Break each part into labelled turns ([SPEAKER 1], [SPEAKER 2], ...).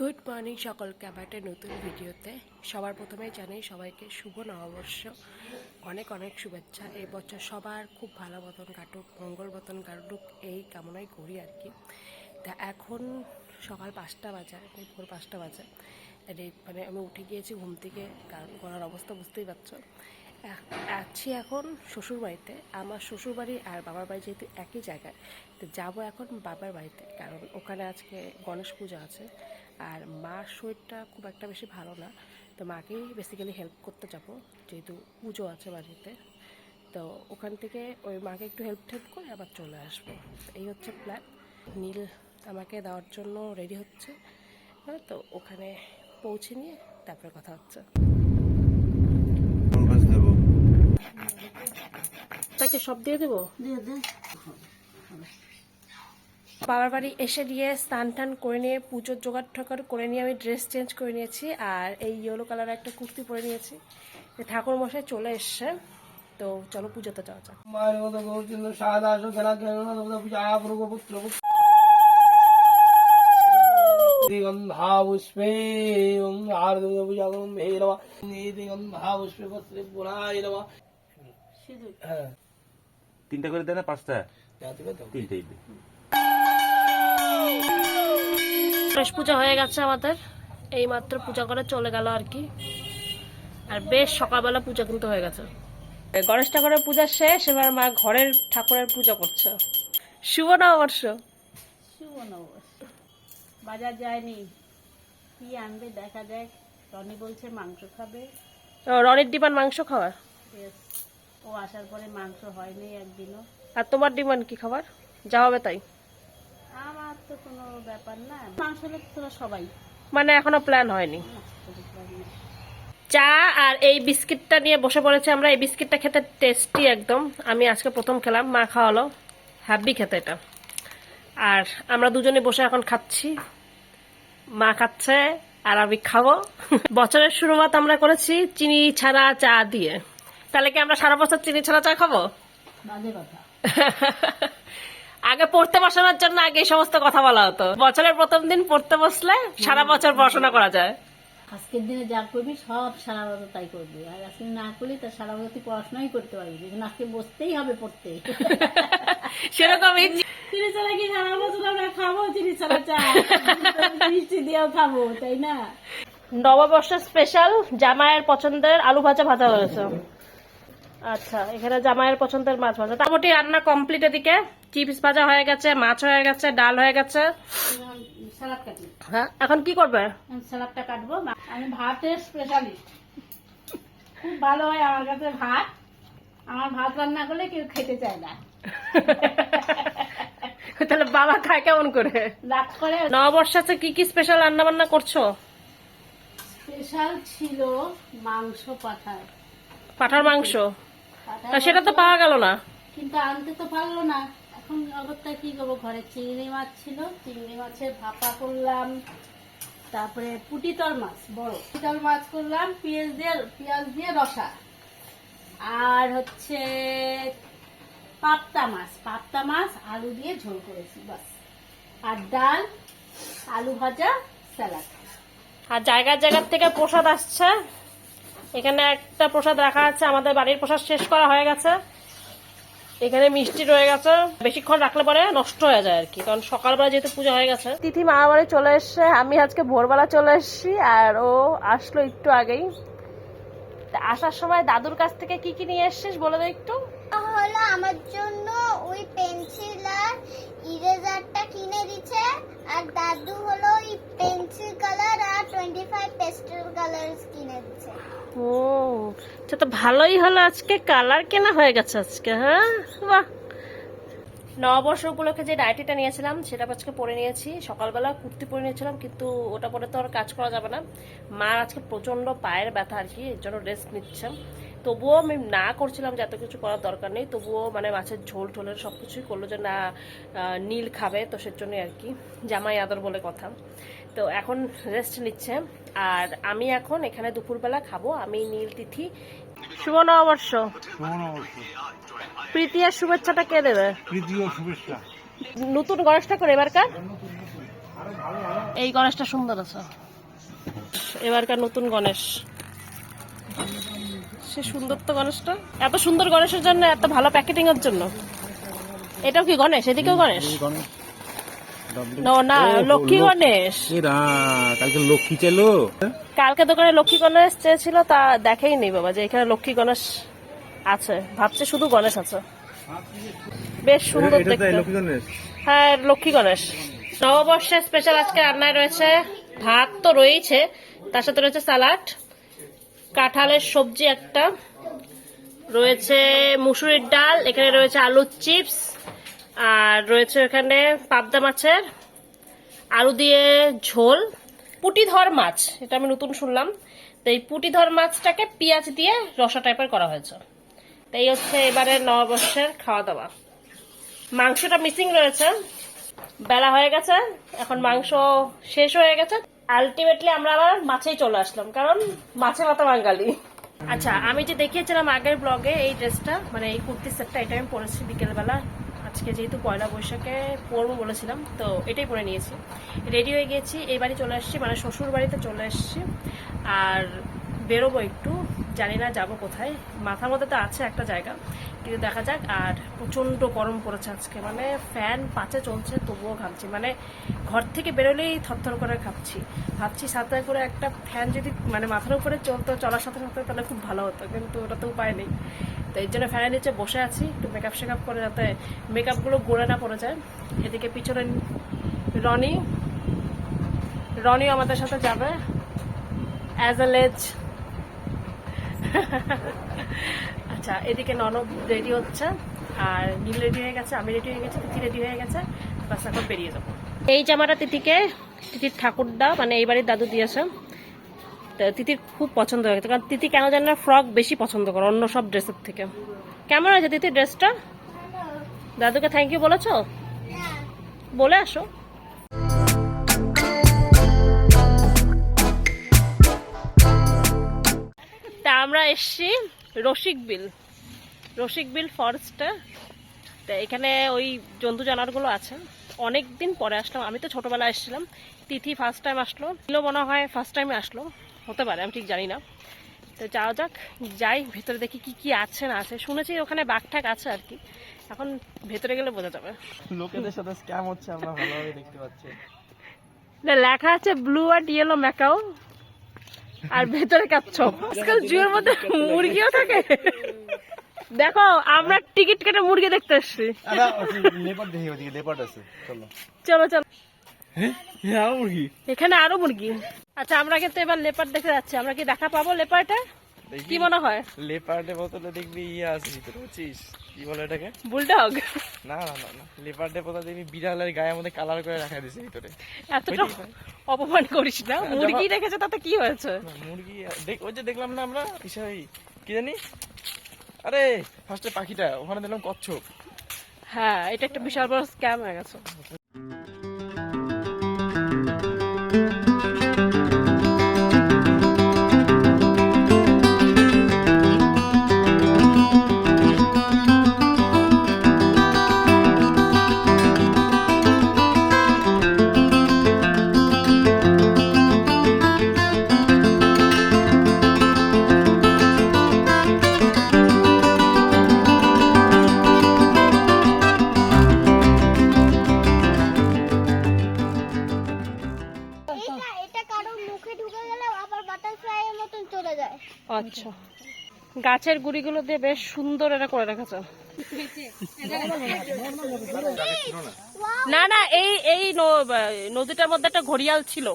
[SPEAKER 1] Good morning সকলকে আমার একটা নতুন ভিডিওতে। সবার প্রথমেই জানাই সবাইকে শুভ নববর্ষ। অনেক অনেক শুভেচ্ছা। এই বছর সবার খুব ভালো মতন কাটুক, মঙ্গল মতন কাটুক, এই কামনাই করি আর কি। তা এখন সকাল পাঁচটা বাজে ভোর পাঁচটা বাজে। মানে আমি উঠে গিয়েছি ঘুম থেকে, কারণ করার অবস্থা বুঝতেই পারছ। আছি এখন শ্বশুর বাড়িতে আমার শ্বশুর বাড়ি আর বাবার বাড়ি যেহেতু একই জায়গায়, তো যাব এখন বাবার বাড়িতে। কারণ ওখানে আজকে গণেশ পুজো আছে। আর মার শরীরটা খুব একটা বেশি ভালো না। তো মাকেই বেসিক্যালি হেল্প করতে যাব যেহেতু পুজো আছে বাড়িতে। তো ওখান থেকে ওই মাকে একটু হেল্প টেল্প করে আবার চলে আসব। এই হচ্ছে প্ল্যান নীল আমাকে দেওয়ার জন্য রেডি হচ্ছে। হ্যাঁ, তো ওখানে পৌঁছে নিয়ে তারপরে কথা হচ্ছে। তাকে সব দিয়ে দেবো?
[SPEAKER 2] দিয়ে দে।
[SPEAKER 1] বাবার বাড়ি এসে দিয়ে স্নান টান করে নিয়ে পুজোর জোগাড় ঠোগাড় করে নিয়ে আমি ড্রেস চেঞ্জ করে নিয়েছি আর এই ইয়েলো কালার একটা কুর্তি পরে নিয়েছি। ঠাকুর মশাই চলে এসছে তো চলো পুজোতে যাওয়া যাক।
[SPEAKER 2] হে নমা পত্রে নমা হ্যাঁ
[SPEAKER 3] তিনটা করে দেয় না পাঁচটা? তিনটেই
[SPEAKER 1] গণেশ পূজা হয়ে গেছে আমাদের। এই মাত্র পূজা করে চলে গেল আর কি। আর বেশ সকালবেলা পূজা কিন্তু হয়ে গেছে। গণেশ ঠাকুরের পূজা শেষ এবার মা ঘরের ঠাকুরের পূজা করছে। শুভ নববর্ষ।
[SPEAKER 4] শুভ নববর্ষ। বাজার যায়নি। কি আনবে দেখা যাক। রনি বলছে মাংস খাবে।
[SPEAKER 1] ও, রনির ডিমান্ড মাংস খাওয়ার?
[SPEAKER 4] ও আসার পরে মাংস হয়নি একদিনও।
[SPEAKER 1] আর তোমার ডিমান্ড কি খাবার? যা হবে তাই।
[SPEAKER 4] ব্যাপার না। মাংস হলে তোরা সবাই।
[SPEAKER 1] মানে এখনও প্ল্যান হয়নি। চা আর এই বিস্কিটটা নিয়ে বসে পড়েছে আমরা। এই বিস্কিটটা খেতে টেস্টি একদম। আমি আজকে প্রথম খেলাম মা খাওয়ালো। হ্যাপি খেতে এটা। আর আমরা দুজনে বসে এখন খাচ্ছি। মা খাচ্ছে আর আমি খাব। বছরের শুরুয়াত আমরা করেছি চিনি ছাড়া চা দিয়ে। তাহলে কি আমরা সারা বছর চিনি ছাড়া চা খাব?
[SPEAKER 4] বাজে কথা।
[SPEAKER 1] আগে পড়তে বসানোর জন্য আগে এই সমস্ত কথা বলা হতো। বছরের প্রথম দিন পড়তে বসলে সারা বছর পড়াশোনা করা যায়।
[SPEAKER 4] আজকের দিনে যা করবি সব সারা বছর তাই করবি। আর আজকে না করলে তার সারা বছর তুই পড়াশোনাই করতে পারবি কিন্তু আজকে বসতেই হবে পড়তে।
[SPEAKER 1] সেরকমই
[SPEAKER 4] চিনি ছাড়া কি সারা বছর আমরা খাব? চিনি ছাড়া চা। মিষ্টি দিয়েও খাব তাই না?
[SPEAKER 1] নববর্ষ স্পেশাল জামাইয়ের পছন্দের আলু ভাজা ভাজা হয়েছে। আচ্ছা এখানে জামাইয়ের পছন্দের মাছ ভাজা। মোটামুটি রান্না কমপ্লিট এদিকে। চিপস ভাজা হয়ে গেছে মাছ হয়ে গেছে ডাল হয়ে গেছে।
[SPEAKER 4] সালাদ কাটি।
[SPEAKER 1] হ্যাঁ এখন কি করবে?
[SPEAKER 4] সালাদটা কাটবো। আমি ভাতের স্পেশালিস্ট খুব ভালো হয় আমার কাছে ভাত। আমার ভাত রান্না করলে কেউ খেতে চায় না।
[SPEAKER 1] তাহলে বাবা খায় কেমন করে?
[SPEAKER 4] রাগ করে
[SPEAKER 1] নববর্ষ আছে কি কি স্পেশাল রান্না বান্না করছ?
[SPEAKER 4] স্পেশাল ছিল মাংস পাঠার
[SPEAKER 1] পাঠার মাংস? তা সেটা তো পাওয়া গেল না।
[SPEAKER 4] কিন্তু আনতে তো পারল না। এখন অগত্যা কি করব? ঘরে চিংড়ি মাছ ছিল চিংড়ি মাছের ভাপা করলাম তারপরে পুটিতল মাছ বড় পুটিতল মাছ করলাম পেঁয়াজ দিয়ে পেঁয়াজ দিয়ে রসা। আর হচ্ছে পাপ্তা মাছ পাপ্তা মাছ আলু দিয়ে ঝোল করেছি বাস। আর ডাল আলু ভাজা স্যালাড।
[SPEAKER 1] আর জায়গার জায়গার থেকে প্রসাদ আসছে। এখানে একটা প্রসাদ রাখা আছে আমাদের বাড়ির প্রসাদ শেষ করা হয়ে গেছে। এখানে মিষ্টি রয়ে গেছে। বেশিক্ষণ রাখলে পরে নষ্ট হয়ে যায় আর কি কারণ সকালবেলা যেহেতু পুজো হয়ে গেছে। তিথি মা বাড়ি চলে এসছে আমি আজকে ভোরবেলা চলে এসেছি আর ও আসলো একটু আগেই। আসার সময় দাদুর কাছ থেকে কি কি নিয়ে এসছিস বলে দে একটু।
[SPEAKER 5] হলো আমার জন্য ওই পেন্সিল আর ইরেজারটা কিনে দিচ্ছে আর দাদু হলো ওই পেন্সিল কালার আর টোয়েন্টি ফাইভ পেস্টেল কালার কিনে দিচ্ছে।
[SPEAKER 1] ও আচ্ছা তো ভালোই হলো আজকে, কালার কেনা হয়ে গেছে আজকে হ্যাঁ? বাহ। নববর্ষ উপলক্ষে যে ডায়েটিটা নিয়েছিলাম, সেটা আজকে পরে নিয়েছি। সকালবেলা কুর্তি পরে নিয়েছিলাম, কিন্তু ওটা পরে তো আর কাজ করা যাবে না। মার আজকে প্রচণ্ড পায়ের ব্যথা আর কি, এর জন্য রেস্ট নিচ্ছে। তবুও আমি না করছিলাম যে এত কিছু করার দরকার নেই, তবুও মানে মাছের ঝোল টোলের সব কিছুই করল যে না নীল খাবে, তো সেজন্যই আর কি, জামাই আদর বলে কথা। তো এখন রেস্ট নিচ্ছে। আর আমি এখন এখানে দুপুরবেলা খাব। আমি নীল তিথি। শুভ নববর্ষ প্রীতি আর শুভেচ্ছাটা কে দেবে?
[SPEAKER 3] শুভেচ্ছা।
[SPEAKER 1] নতুন গণেশ ঠাকুর এবারকার? এই গণেশটা সুন্দর আছে। এবারকার নতুন গণেশ। সে সুন্দর তো গণেশটা। এত সুন্দর গণেশের জন্য এত ভালো প্যাকেটিং এর জন্য। এটাও কি গণেশ? এদিকেও গণেশ? না না লক্ষ্মী গণেশ।
[SPEAKER 3] কালকে লক্ষ্মী চাইলো
[SPEAKER 1] কালকে দোকানে লক্ষ্মী গণেশ চেয়েছিল তা দেখেই নেই বাবা যে এখানে লক্ষ্মী গণেশ আছে। ভাবছে শুধু গণেশ আছে। বেশ সুন্দর দেখতে।
[SPEAKER 3] লক্ষ্মী গণেশ?
[SPEAKER 1] হ্যাঁ লক্ষ্মী গণেশ। নববর্ষের স্পেশাল আজকে রান্নায় রয়েছে ভাত তো রয়েছে তার সাথে রয়েছে সালাড কাঁঠালের সবজি একটা রয়েছে মুসুরির ডাল এখানে রয়েছে আলুর চিপস আর রয়েছে এখানে পাবদা মাছের আলু দিয়ে ঝোল, পুটিধর মাছ, এটা আমি নতুন শুনলাম। তো এই পুটিধর মাছটাকে পেঁয়াজ দিয়ে রসা টাইপের করা হয়েছে। তো এই হচ্ছে এবারে নববর্ষের খাওয়া দাওয়া মাংসটা মিসিং রয়েছে। বেলা হয়ে গেছে, এখন মাংস শেষ হয়ে গেছে। আলটিমেটলি আমরা আবার মাছেই চলে আসলাম, কারণ মাছে মাথা বাঙালি। আচ্ছা আমি যে দেখিয়েছিলাম আগের ব্লগে এই ড্রেসটা মানে এই কুর্তি সেটটা এটা আমি পরেছি বিকেলবেলা। আজকে যেহেতু পয়লা বৈশাখে পরবো বলেছিলাম, তো এটাই পরে নিয়েছি। রেডি হয়ে গেছি এই বাড়ি চলে আসছি মানে শ্বশুর বাড়িতে চলে এসেছি আর বেরোবো একটু, জানি না যাব কোথায়। মাথার মধ্যে তো আছে একটা জায়গা, কিন্তু দেখা যাক, আর প্রচণ্ড গরম পড়েছে আজকে। মানে ফ্যান পাচে চলছে, তবুও ঘামছি। মানে ঘর থেকে বেরোলেই থরথর করে ঘামছি। ভাবছি সাথে করে একটা ফ্যান যদি মানে মাথার উপরে চলতো, চলার সাথে সাথে তাহলে খুব ভালো হতো, কিন্তু ওটা তো উপায় নেই। তো এই জন্য ফ্যানের নিচে বসে আছি, একটু মেকআপ শেকআপ করে যাতে মেকআপগুলো গড়ে না পড়ে যায়। এদিকে পিছনে রনি, রনিও আমাদের সাথে যাবে। অ্যাজ এ লেজ আচ্ছা এদিকে ননব রেডি হচ্ছে, আর নীল রেডি হয়ে গেছে, আমি রেডি হয়ে গেছি, তিথি রেডি হয়ে গেছে বাস এখন বেরিয়ে যাব। এই জামাটা তিথিকে, তিথির ঠাকুরদা মানে এই বাড়ির দাদু দিয়েছে। তো তিথির খুব পছন্দ হয়ে গেছে। কারণ তিথি কেন জানে না ফ্রক বেশি পছন্দ করে অন্য সব ড্রেসের থেকে। কেমন আছে তিথির ড্রেসটা? দাদুকে থ্যাংক ইউ বলেছ? বলে আসো। তা আমরা এসছি রসিক বিল। রসিক বিল ফরেস্টে তা এখানে ওই জন্তু জানোয়ারগুলো আছে। অনেক দিন পরে আসলাম। আমি তো ছোটবেলায় এসেছিলাম। তিথি ফার্স্ট টাইম আসলো। মনে হয় ফার্স্ট টাইমে আসলো। হতে পারে আমি ঠিক জানি না। তো যাওয়া যাক যাই ভেতরে দেখি কি কি আছে না আছে। শুনেছি ওখানে বাঘ আছে আর কি। এখন ভেতরে গেলে বোঝা যাবে।
[SPEAKER 2] লোকেদের সাথে স্ক্যাম হচ্ছে আমরা ভালোভাবে দেখতে পাচ্ছি।
[SPEAKER 1] না, লেখা আছে ব্লু অ্যান্ড ইয়েলো ম্যাকাও আর ভেতরে কাচ্ছপ আজকাল জুয়ের মধ্যে মুরগিও থাকে। দেখো আমরা টিকিট কেটে মুরগি দেখতে
[SPEAKER 2] আছে। চলো
[SPEAKER 1] চলো। এখানে আরও মুরগি। আচ্ছা আমরা কিন্তু এবার লেপার দেখে যাচ্ছি। আমরা কি দেখা পাবো লেপারটা কি মনে হয়?
[SPEAKER 2] লেপার্ডের বোতলে দেখবি ইয়ে আছে ভিতরে বুঝছিস? কি বলে এটাকে?
[SPEAKER 1] বুলডগ
[SPEAKER 2] না না না লেপার্ডের বোতলে দেখবি বিড়ালের গায়ের মধ্যে কালার করে রাখা দিয়েছে ভিতরে।
[SPEAKER 1] এতটা অপমান করিস না? মুরগি রেখেছে তাতে কি হয়েছে?
[SPEAKER 2] মুরগি দেখ ওই যে দেখলাম না আমরা? ইসাই কি জানি? আরে ফার্স্টে পাখিটা ওখানে দেখলাম কচ্ছপ।
[SPEAKER 1] হ্যাঁ এটা একটা বিশাল বড় স্ক্যাম হয়ে গেছে। গাছের গুড়িগুলো দিয়ে বেশ সুন্দর এটা করে রেখেছে। না না এই এই নদীটার মধ্যে একটা ঘড়িয়াল ছিল।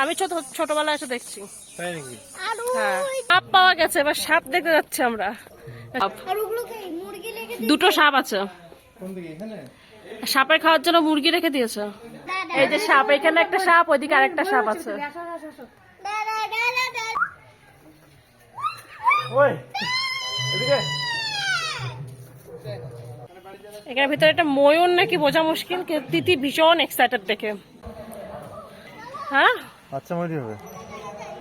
[SPEAKER 1] আমি ছোট ছোটবেলায় এসে দেখছি।
[SPEAKER 2] তাই নাকি?
[SPEAKER 5] আর
[SPEAKER 1] হ্যাঁ। সাপ পাওয়া গেছে এবার সাপ দেখতে যাচ্ছে আমরা। দুটো সাপ আছে।
[SPEAKER 2] কোন দিকে এখানে?
[SPEAKER 1] সাপের খাওয়ার জন্য মুরগি রেখে দিয়েছে। এই যে সাপ এখানে একটা সাপ ওইদিকে আরেকটা সাপ আছে
[SPEAKER 5] দাদা দাদা দাদা
[SPEAKER 2] ওই এদিকে।
[SPEAKER 1] এখানে ভিতরে একটা ময়ূর নাকি বোঝা মুশকিল তিথি ভীষণ এক্সাইটেড দেখে। হ্যাঁ?
[SPEAKER 2] আচ্ছা হবে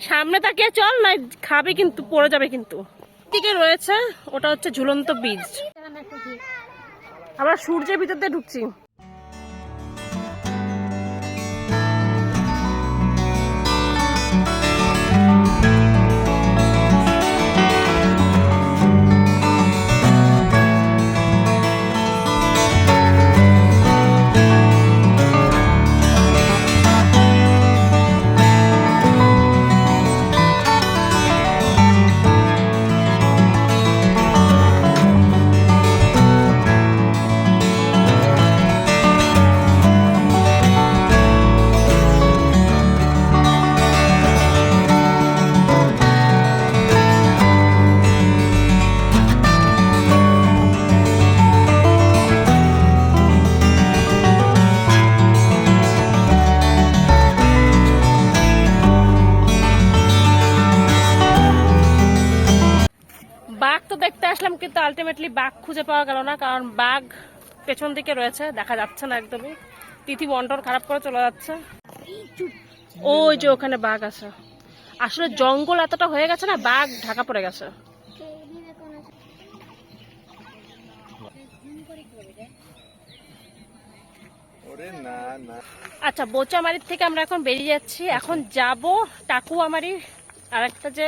[SPEAKER 1] সামনে তাকিয়ে চল না খাবে কিন্তু পড়ে যাবে কিন্তু। দিকে রয়েছে ওটা হচ্ছে ঝুলন্ত বীজ আমরা সূর্যের ভিতর দিয়ে ঢুকছি। আলটিমেটলি বাঘ খুঁজে পাওয়া গেল না কারণ বাঘ পেছন দিকে রয়েছে দেখা যাচ্ছে না একদমই। তিথি বন্টন খারাপ করে চলে যাচ্ছে। ওই যে ওখানে বাঘ আছে। আসলে জঙ্গল এতটা হয়ে গেছে না বাঘ ঢাকা পড়ে গেছে। আচ্ছা বোচামারির থেকে আমরা এখন বেরিয়ে যাচ্ছি। এখন যাব টাকুয়ামারি আর একটা যে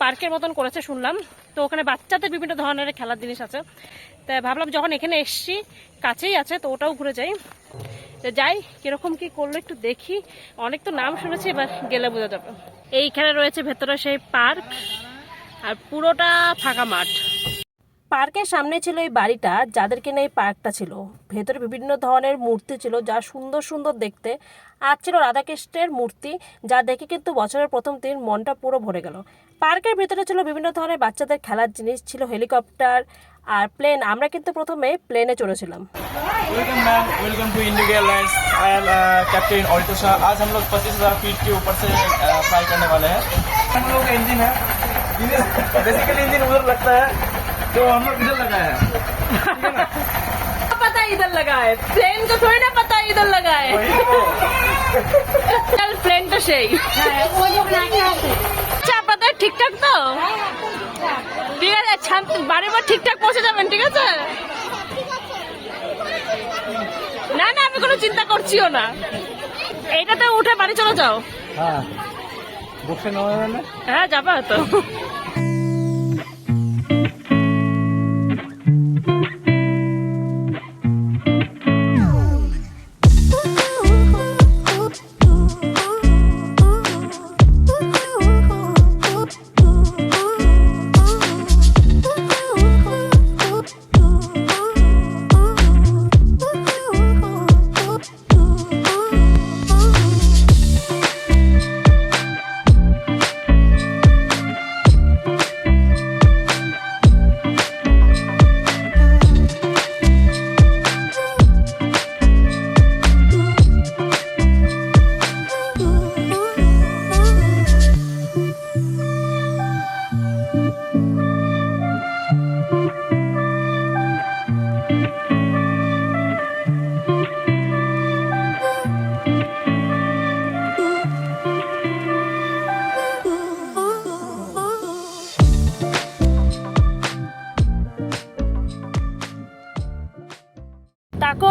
[SPEAKER 1] পার্কের মতন করেছে শুনলাম। তো ওখানে বাচ্চাদের বিভিন্ন ধরনের খেলার জিনিস আছে। তাই ভাবলাম যখন এখানে এসছি, কাছেই আছে, তো ওটাও ঘুরে যাই। তো যাই, কীরকম কি করল একটু দেখি। অনেক তো নাম শুনেছি, এবার গেলে বোঝা যাবে। এইখানে রয়েছে ভেতরে সেই পার্ক, আর পুরোটা ফাঁকা মাঠ। পার্কের সামনে ছিল এই বাড়িটা, যাদের কিনা এই পার্কটা ছিল। ভেতরে বিভিন্ন ধরনের মূর্তি ছিল, যা সুন্দর সুন্দর দেখতে। আর ছিল রাধাকৃষ্ণের মূর্তি, যা দেখে কিন্তু বছরের প্রথম দিন মনটা পুরো ভরে গেল। পার্কের ভেতরে ছিল বিভিন্ন ধরনের বাচ্চাদের খেলার জিনিস ছিল হেলিকপ্টার আর প্লেন আমরা কিন্তু প্রথমে প্লেনে চড়েছিলাম
[SPEAKER 6] welcome ma'am welcome to IndiGo airlines I am captain Arito Shah आज हम लोग पच्चीस हजार फीट के ऊपर से फ्लाई करने वाले हैं हम लोग का इंजन है बेसिकली इंजन उधर लगता है तो हम लोग इधर लगाया है
[SPEAKER 1] पता इधर लगा है प्लेन को थोड़ी ना पता इधर लगा है चल प्लेन तो सही আচ্ছা আপনাদের ঠিকঠাক তো? ঠিক আছে বারে বার পর ঠিকঠাক পৌঁছে যাবেন ঠিক আছে? না না আমি কোনো চিন্তা করছিও না। এইটাতে উঠে বাড়ি চলে যাও।
[SPEAKER 3] হ্যাঁ
[SPEAKER 1] হ্যাঁ যাবা তো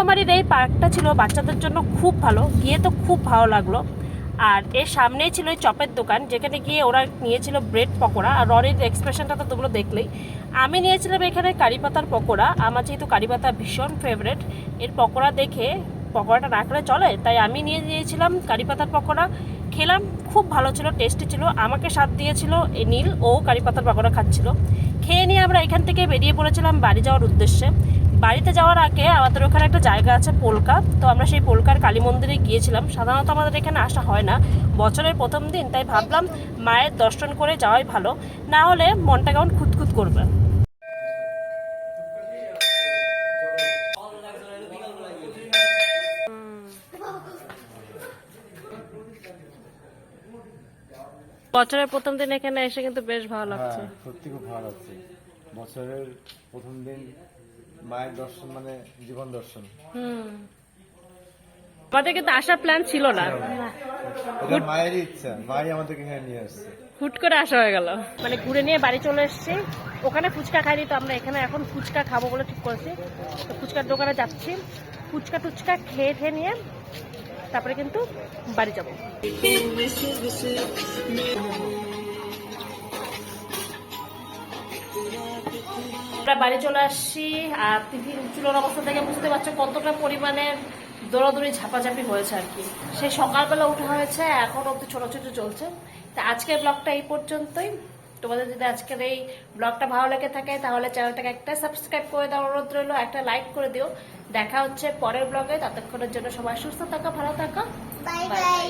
[SPEAKER 1] টাকুয়ামারির এই পার্কটা ছিল বাচ্চাদের জন্য খুব ভালো। গিয়ে তো খুব ভালো লাগল। আর এর সামনেই ছিল ওই চপের দোকান, যেখানে গিয়ে ওরা নিয়েছিল ব্রেড পকোড়া। আর রনির এক্সপ্রেশনটা তো তোমরা দেখলেই। আমি নিয়েছিলাম এখানে কারি পাতার পকোড়া। আমার যেহেতু কারি পাতা ভীষণ ফেভারেট এর পকোড়া দেখে পকোড়াটা রাখলে চলে, তাই আমি নিয়ে নিয়েছিলাম কারি পাতার পকোড়া। খেলাম, খুব ভালো ছিল টেস্টি ছিল। আমাকে স্বাদ দিয়েছিল নীল, ও কারি পাতার পকোড়া খাচ্ছিল। খেয়ে নিয়ে আমরা এখান থেকে বেরিয়ে পড়েছিলাম বাড়ি যাওয়ার উদ্দেশ্যে। বাড়িতে যাওয়ার আগে আমাদের ওখানে একটা জায়গা আছে পোলকা। তো আমরা সেই পোলকার কালী মন্দিরে গিয়েছিলাম। সাধারণত আমাদের এখানে আসা হয় না। বছরের প্রথম দিন তাই ভাবলাম মায়ের দর্শন করে যাওয়াই ভালো। না হলে মনটা কেমন খুঁতখুত করবে। বছরের প্রথম দিন এখানে এসে কিন্তু বেশ ভালো লাগছে।
[SPEAKER 3] হ্যাঁ সত্যি খুব ভালো লাগছে। বছরের প্রথম দিন মায়ের দর্শন মানে জীবন দর্শন
[SPEAKER 1] হুম আমাদের কিন্তু আসার প্ল্যান ছিল না
[SPEAKER 3] এটা মায়েরই ইচ্ছা মাই আমাদেরকে এখানে নিয়ে আসছে
[SPEAKER 1] হুট করে আসা হয়ে গেল মানে ঘুরে নিয়ে বাড়ি চলে এসেছি ওখানে ফুচকা খাইনি তো আমরা এখানে এখন ফুচকা খাব বলে ঠিক করেছি তো ফুচকার দোকানে যাচ্ছি ফুচকা টুচকা খেয়ে খেয়ে নিয়ে তারপরে কিন্তু বাড়ি যাব আমরা বাড়ি চলে আসছি, আর টিফিন চুলোর অবস্থা থেকে বুঝতে পারছ কতটা পরিমাণে দৌড়াদৌড়ি ঝাপাঝাপি হয়েছে আর কি। সে সকালবেলা উঠা হয়েছে, এখন অব্দি ছোট ছোট চলছে। তা আজকের ব্লগটা এই পর্যন্তই। তোমাদের যদি আজকের এই ব্লগটা ভালো লেগে থাকে, তাহলে চ্যানেলটাকে একটা সাবস্ক্রাইব করে দেওয়ার অনুরোধ রইল একটা লাইক করে দিও। দেখা হচ্ছে পরের ব্লগে, ততক্ষণের জন্য সবাই সুস্থ থাকো, ভালো থাকো।
[SPEAKER 5] Bye bye